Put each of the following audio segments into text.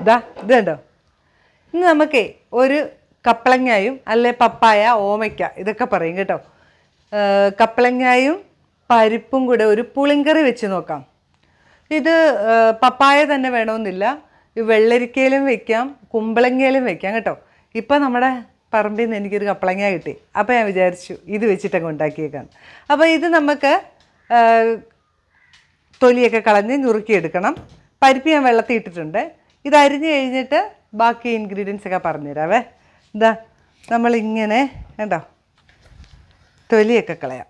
ഇതാ ഇത് കണ്ടോ? ഇന്ന് നമുക്കേ ഒരു കപ്പളങ്ങായും അല്ലെ പപ്പായ ഓമയ്ക്ക ഇതൊക്കെ പറയും കേട്ടോ. കപ്പളങ്ങായും പരിപ്പും കൂടെ ഒരു പുളിങ്കറി വെച്ച് നോക്കാം. ഇത് പപ്പായ തന്നെ വേണമെന്നില്ല. വെള്ളരിക്കയിലും വെക്കാം കുമ്പളങ്ങയിലും വെക്കാം കേട്ടോ. ഇപ്പം നമ്മുടെ പറമ്പിൽ നിന്ന് എനിക്കൊരു കപ്പളങ്ങ കിട്ടി. അപ്പോൾ ഞാൻ വിചാരിച്ചു ഇത് വെച്ചിട്ടങ്ങ് ഉണ്ടാക്കിയേക്കാം. അപ്പോൾ ഇത് നമുക്ക് തൊലിയൊക്കെ കളഞ്ഞ് നുറുക്കിയെടുക്കണം. പരിപ്പ് ഞാൻ വെള്ളത്തിൽ ഇട്ടിട്ടുണ്ട്. ഇത് അരിഞ്ഞ് കഴിഞ്ഞിട്ട് ബാക്കി ഇൻഗ്രീഡിയൻസ് ഒക്കെ പറഞ്ഞുതരാവേ. ഇതാ നമ്മളിങ്ങനെ കണ്ടോ? തൊലിയൊക്കെ കളയാം.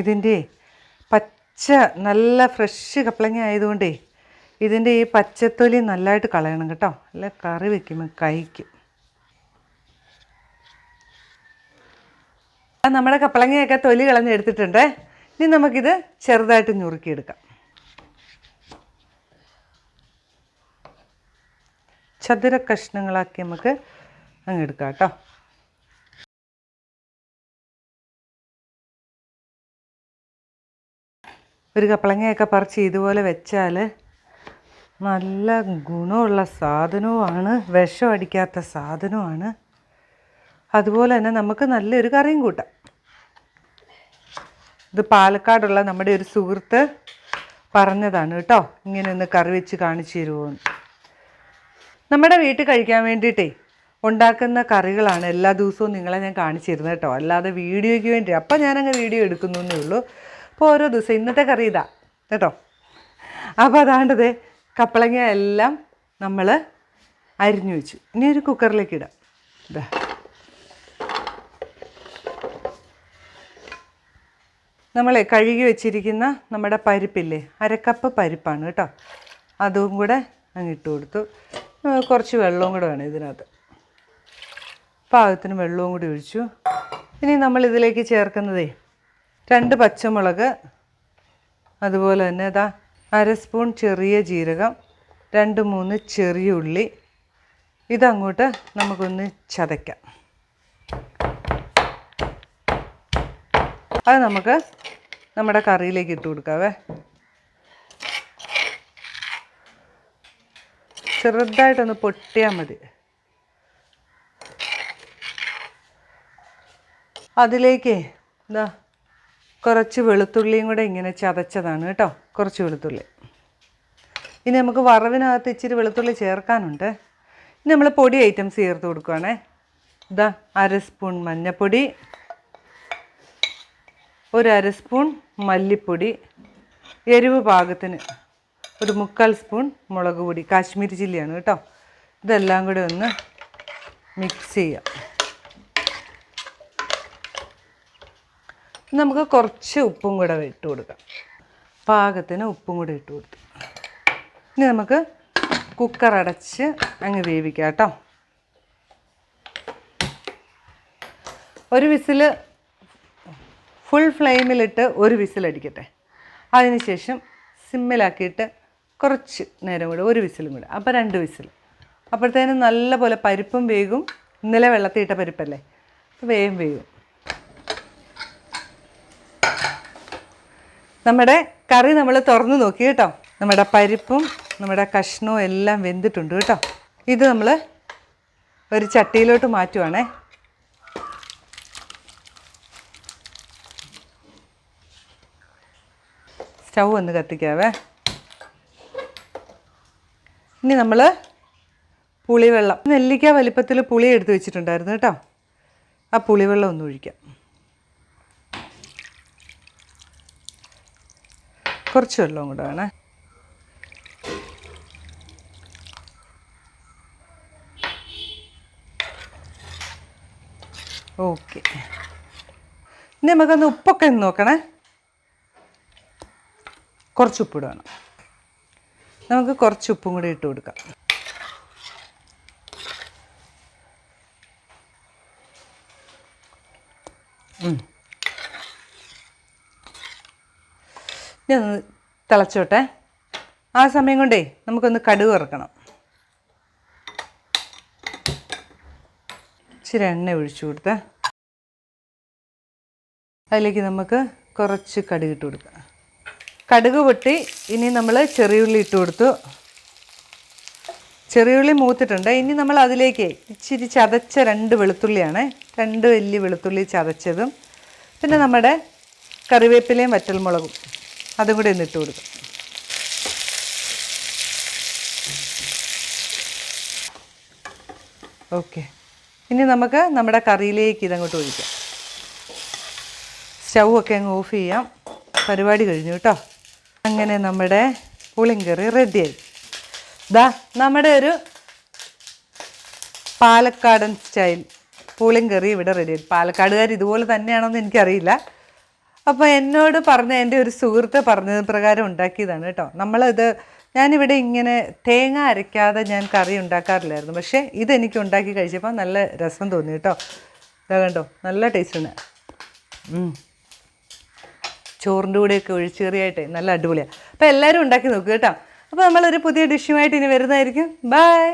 ഇതിന്റെ പച്ച നല്ല ഫ്രഷ് കപ്പളങ്ങ ആയതുകൊണ്ടേ ഇതിന്റെ ഈ പച്ചത്തൊലി നല്ലതായിട്ട് കളയണം കേട്ടോ. അല്ല കറി വെക്കുമ്പോൾ കഴിക്കും. നമ്മുടെ കപ്പളങ്ങയൊക്കെ തൊലി കളഞ്ഞെടുത്തിട്ടുണ്ട് ഇനി നമുക്കിത് ചെറുതായിട്ട് ഞുറുക്കിയെടുക്കാം. ചതുര കഷ്ണങ്ങളാക്കി നമുക്ക് അങ്ങ് എടുക്കാം കേട്ടോ. ഒരു കപ്പളങ്ങയൊക്കെ പറിച്ച് ഇതുപോലെ വെച്ചാൽ നല്ല ഗുണമുള്ള സാധനവുമാണ്. വിഷം അടിക്കാത്ത സാധനവുമാണ്. അതുപോലെ തന്നെ നമുക്ക് നല്ലൊരു കറിയും കൂട്ടാം. ഇത് പാലക്കാടുള്ള നമ്മുടെ ഒരു സുഹൃത്ത് പറഞ്ഞതാണ് കേട്ടോ. ഇങ്ങനെ ഒന്ന് കറി വെച്ച് കാണിച്ചു തരുമോന്ന് നമ്മുടെ വീട്ടിൽ കഴിക്കാൻ വേണ്ടിയിട്ടേ ഉണ്ടാക്കുന്ന കറികളാണ് എല്ലാ ദിവസവും നിങ്ങളെ ഞാൻ കാണിച്ചു തരുന്നത് കേട്ടോ. അല്ലാതെ വീഡിയോയ്ക്ക് വേണ്ടി. അപ്പം ഞാനങ്ങ് വീഡിയോ എടുക്കുന്നു എന്നേ ഉള്ളൂ. അപ്പോൾ ഓരോ ദിവസം ഇന്നത്തെ കറി ഇതാ കേട്ടോ. അപ്പോൾ അതാണ്ടത് കപ്പളങ്ങ എല്ലാം നമ്മൾ അരിഞ്ഞു വെച്ചു. ഇനി ഒരു കുക്കറിലേക്ക് ഇടാം. ഇതാ നമ്മൾ കഴുകി വെച്ചിരിക്കുന്ന നമ്മുടെ പരിപ്പില്ലേ അരക്കപ്പ് പരിപ്പാണ് കേട്ടോ. അതും കൂടെ അങ്ങ് ഇട്ട് കൊടുത്തു. കുറച്ച് വെള്ളവും കൂടെ വേണം ഇതിനകത്ത്. പാകത്തിന് വെള്ളവും കൂടി ഒഴിച്ചു. ഇനി നമ്മൾ ഇതിലേക്ക് ചേർക്കുന്നതേ രണ്ട് പച്ചമുളക് അതുപോലെ തന്നെ ഇതാ അര സ്പൂൺ ചെറിയ ജീരകം രണ്ട് മൂന്ന് ചെറിയ ഉള്ളി. ഇതങ്ങോട്ട് നമുക്കൊന്ന് ചതയ്ക്കാം. അത് നമുക്ക് നമ്മുടെ കറിയിലേക്ക് ഇട്ട് കൊടുക്കാവേ. ചെറുതായിട്ടൊന്ന് പൊട്ടിയാൽ മതി. അതിലേക്ക് എന്താ കുറച്ച് വെളുത്തുള്ളിയും കൂടെ ഇങ്ങനെ ചതച്ചതാണ് കേട്ടോ കുറച്ച് വെളുത്തുള്ളി. ഇനി നമുക്ക് വറവിനകത്ത് ഇച്ചിരി വെളുത്തുള്ളി ചേർക്കാനുണ്ട്. ഇനി നമ്മൾ പൊടി ഐറ്റംസ് ചേർത്ത് കൊടുക്കുവാണേ. ഇതാ അര സ്പൂൺ മഞ്ഞൾപ്പൊടി ഒരു അര സ്പൂൺ മല്ലിപ്പൊടി എരിവ് പാകത്തിന് ഒരു മുക്കാൽ സ്പൂൺ മുളക് പൊടി കാശ്മീരി ചില്ലിയാണ് കേട്ടോ. ഇതെല്ലാം കൂടെ ഒന്ന് മിക്സ് ചെയ്യാം. നമുക്ക് കുറച്ച് ഉപ്പും കൂടെ ഇട്ട് കൊടുക്കാം. പാകത്തിന് ഉപ്പും കൂടെ ഇട്ട് കൊടുത്തു. ഇനി നമുക്ക് കുക്കർ അടച്ച് അങ്ങ് വേവിക്കാം കേട്ടോ. ഒരു വിസിൽ ഫുൾ ഫ്ലെയിമിലിട്ട് ഒരു വിസിലടിക്കട്ടെ അതിനുശേഷം സിമ്മിലാക്കിയിട്ട് കുറച്ച് നേരം കൂടെ ഒരു വിസിലും കൂടെ അപ്പോൾ രണ്ട് വിസിൽ. അപ്പോഴത്തേനും നല്ലപോലെ പരിപ്പും വേകും ഇന്നലെ വെള്ളത്തിയിട്ട പരിപ്പല്ലേ? അപ്പോൾ വേഗം വേകും നമ്മുടെ കറി നമ്മൾ തുറന്ന് നോക്കി കേട്ടോ. നമ്മുടെ പരിപ്പും നമ്മുടെ കഷ്ണവും എല്ലാം വെന്തിട്ടുണ്ട് കേട്ടോ. ഇത് നമ്മൾ ഒരു ചട്ടിയിലോട്ട് മാറ്റുവാണേ. സ്റ്റൗ ഒന്ന് കത്തിക്കാവേ. ഇനി നമ്മൾ പുളിവെള്ളം. നെല്ലിക്ക വലിപ്പത്തിൽ പുളി എടുത്ത് വെച്ചിട്ടുണ്ടായിരുന്നു കേട്ടോ. ആ പുളിവെള്ളം ഒന്ന് ഒഴിക്കാം. കുറച്ച് വെള്ളവും കൂടെ വേണേ. ഓക്കെ. ഇനി നമുക്കൊന്ന് ഉപ്പൊക്കെ നോക്കണേ. കുറച്ച് ഉപ്പിട് വേണം നമുക്ക് കുറച്ച് ഉപ്പും കൂടി ഇട്ട് കൊടുക്കാം. ഞാൻ തിളച്ചോട്ടെ. ആ സമയം കൊണ്ടേ നമുക്കൊന്ന് കടുക് ഇറക്കണം ഇച്ചിരി എണ്ണ ഒഴിച്ചു കൊടുത്ത്. അതിലേക്ക് നമുക്ക് കുറച്ച് കടുക് ഇട്ട് കൊടുക്കുക കടുക് പൊട്ടി. ഇനി നമ്മൾ ചെറിയുള്ളി ഇട്ട് കൊടുത്തു. ചെറിയുള്ളി മൂത്തിട്ടുണ്ട്. ഇനി നമ്മൾ അതിലേക്ക് ഇച്ചിരി ചതച്ച രണ്ട് വെളുത്തുള്ളിയാണ്. രണ്ട് വലിയ വെളുത്തുള്ളി ചതച്ചതും. പിന്നെ നമ്മുടെ കറിവേപ്പിലയും വറ്റൽമുളകും. അതും കൂടി ഒന്നിട്ട് കൊടുക്കും ഓക്കെ. ഇനി നമുക്ക് നമ്മുടെ കറിയിലേക്ക് ഇതങ്ങോട്ട് ഒഴിക്കാം. സ്റ്റൗ ഒക്കെ അങ്ങ് ഓഫ് ചെയ്യാം. പരിപാടി കഴിഞ്ഞു കേട്ടോ. അങ്ങനെ നമ്മുടെ പുളിങ്കറി റെഡിയായി ദാ നമ്മുടെ ഒരു പാലക്കാടൻ സ്റ്റൈൽ പുളിങ്കറി ഇവിടെ റെഡിയായി പാലക്കാടുകാർ ഇതുപോലെ തന്നെയാണോന്ന് എനിക്കറിയില്ല. അപ്പോൾ എന്നോട് പറഞ്ഞ എന്റെ ഒരു സുഹൃത്ത് പറഞ്ഞത് പ്രകാരം ഉണ്ടാക്കിയതാണ് കേട്ടോ. നമ്മളത് ഞാനിവിടെ ഇങ്ങനെ തേങ്ങ അരയ്ക്കാതെ ഞാൻ കറി ഉണ്ടാക്കാറില്ലായിരുന്നു. പക്ഷേ ഇതെനിക്ക് ഉണ്ടാക്കി കഴിച്ചപ്പോൾ നല്ല രസം തോന്നി കേട്ടോ. ഇതാ കണ്ടോ? നല്ല ടേസ്റ്റാണ് ചോറിന്റെ കൂടെയൊക്കെ ഒഴിച്ചേറിയായിട്ടേ നല്ല അടിപൊളിയാണ് അപ്പോൾ എല്ലാവരും ഉണ്ടാക്കി നോക്കുക കേട്ടോ. അപ്പോൾ നമ്മളൊരു പുതിയ ഡിഷുമായിട്ട് ഇനി വരുന്നതായിരിക്കും. ബൈ